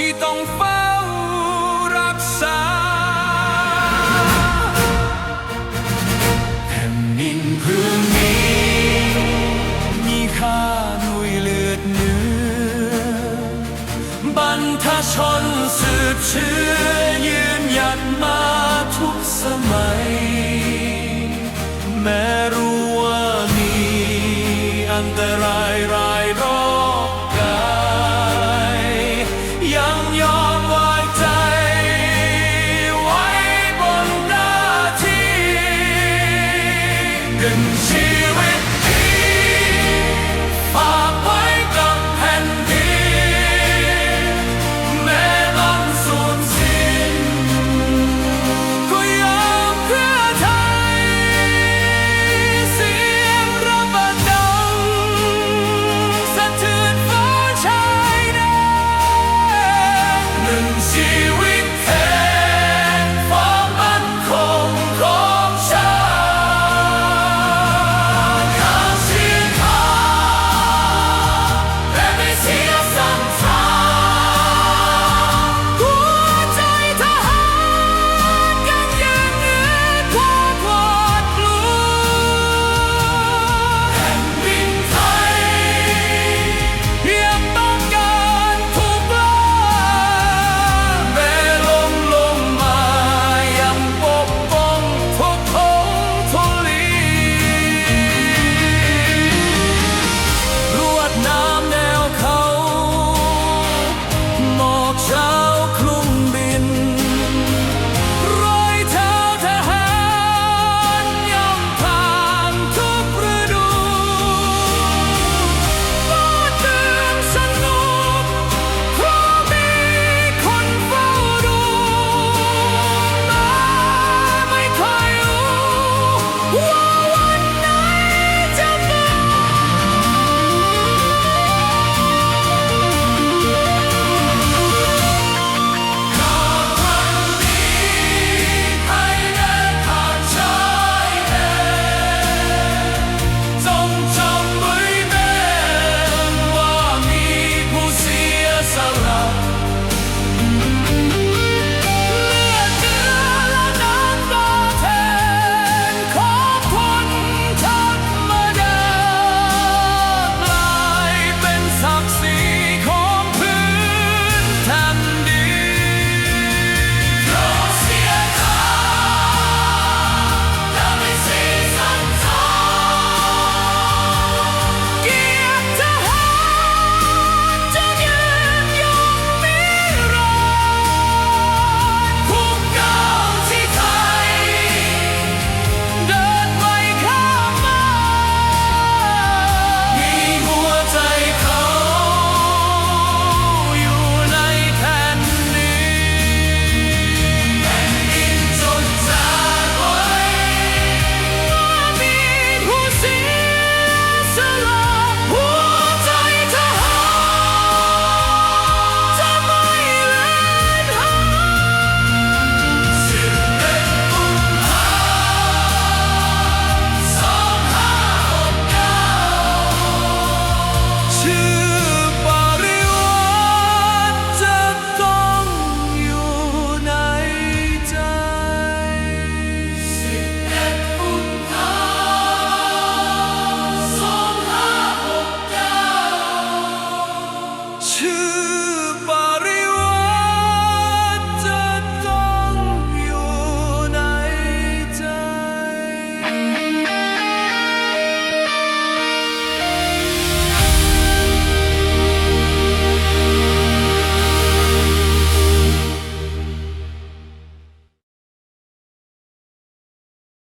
ที่ต้องเฝ้ารักษาแผ่นดินพื้นนี้มีค่าหน่วยเลือดเนื้อบรรทชนสืบเชื้อยืนหยัดมา She went